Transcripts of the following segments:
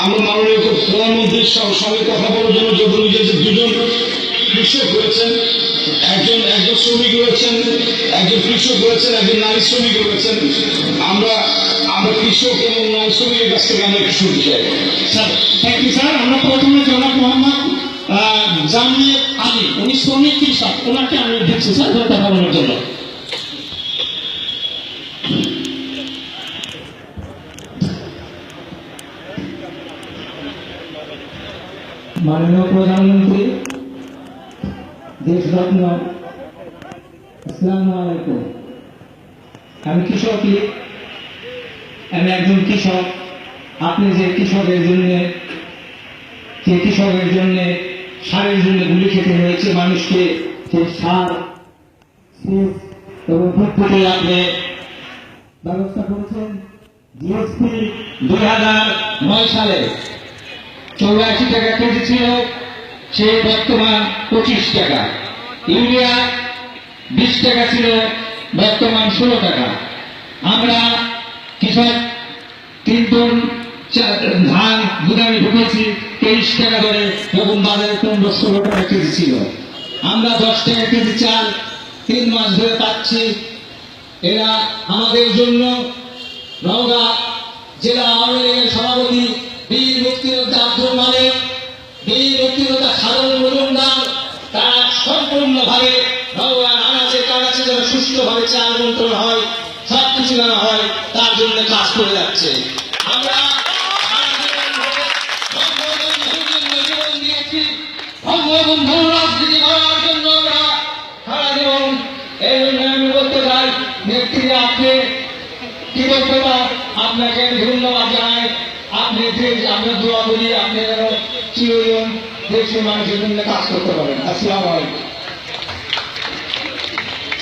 আমরা মাননীয় প্রধানমন্ত্রীর সঙ্গে কথা বলার জন্য যোগ্য নিজের যে দুজন কৃষক রয়েছেন, একজন একজন শ্রমিক রয়েছেন, একজন কৃষক রয়েছেন, একজন নারী শ্রমিক রয়েছেন, আমরা আমরা কৃষক এবং নারী শ্রমিকের কাছ থেকে আমরা একটু শুনতে চাই। স্যার থ্যাংক ইউ স্যার আমরা প্রথমে জনাব মোহাম্মদ জামির আলী, উনি শ্রমিক কৃষক, ওনাকে আমি দিচ্ছি স্যার, কথা বলার জন্য। মাননীয় প্রধানমন্ত্রী দেশরত্ন আসসালামু আমি কৃষক লীগ আমি একজন কৃষক। আপনি যে কৃষকের জন্য, যে কৃষকের জন্য সারের জন্য গুলি খেতে হয়েছে মানুষকে সেই সার এবং ফুটফুটে আপনি ব্যবস্থা করেছেন জিএসপি দুই হাজার নয় সালে। চৌরাশি টাকা কেজি ছিল, সে বর্তমান পঁচিশ টাকা। ইউরিয়া বিশ টাকা ছিল, বর্তমান ষোলো টাকা। আমরা কৃষক টন ধান গুদামে ঢুকেছি, তেইশ টাকা ধরে এবং বাজারে পনেরো ষোলো টাকা কেজি ছিল। আমরা দশ টাকা কেজি চাল তিন মাস ধরে পাচ্ছি। এরা আমাদের জন্য নওগাঁ জেলা আওয়ামী লীগের সভাপতি বীর মুক্তিযোদ্ধা আব্দুল মালিক বীর মুক্তিযোদ্ধা সাধারণ মজুমদার তারা সম্পূর্ণভাবে নওগাঁর আনাচে কানাচে যেন সুষ্ঠুভাবে চাল বন্টন হয় সব যেন হয়, তার জন্য কাজ করে যাচ্ছে। আমরা আপনি আপনাকে ধন্যবাদ জানাই আপনি দোয়া করি আপনি কাজ করতে পারেন আসসালামু আলাইকুম স্যার আমি এখন আহ, ধন্যবাদ এখন আম- আমাদের এখানে কি নিশ্চয়ই ইউনিয়ন পরিষদ চেয়ারম্যান সাহেব উপস্থিত করেছেন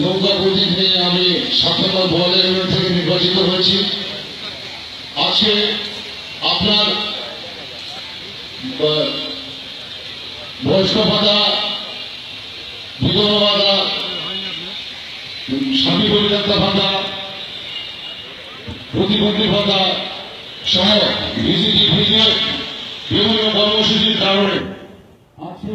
নৌকা প্রতীক নিয়ে আমি সাতান্ন বোয়ালের ইউনিট থেকে নির্বাচিত হয়েছি। আজকে আপনার বয়স্ক ভাতা, বিধবা ভাতা, স্বামী পরিণতা ভাতা, প্রতিবন্ধী ভাতা সহ ভিজিটি ভিজিট বিভিন্ন কর্মসূচির কারণে আজকে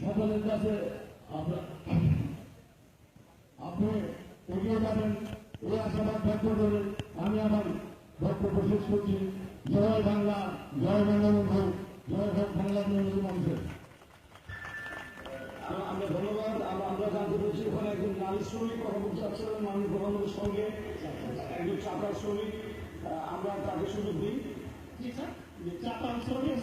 সকলের কাছে আপনার আপনি এগিয়ে যাবেন। এই আশাবাদ ব্যক্ত করে আমি আমার বক্তব্য শেষ করছি। জয় বাংলা জয় বঙ্গবন্ধু জয় হোক বাংলা আ- আমরা ধন্যবাদ। আমরা আমরা জানতে পেরেছি ওখানে একজন নারী শ্রমিক কথা বলতে চাচ্ছিলেন মাননীয় প্রধানমন্ত্রীর সঙ্গে একজন চাকর শ্রমিক। আমরা তাকে সুযোগ দিই। চাপা শ্রমিক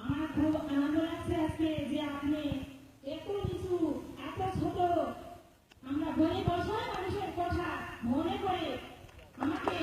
আমার খুব আনন্দ লাগছে যে আপনি এত এত ছোট আমরা গরিব বসায় মানুষের কথা মনে করে আমাকে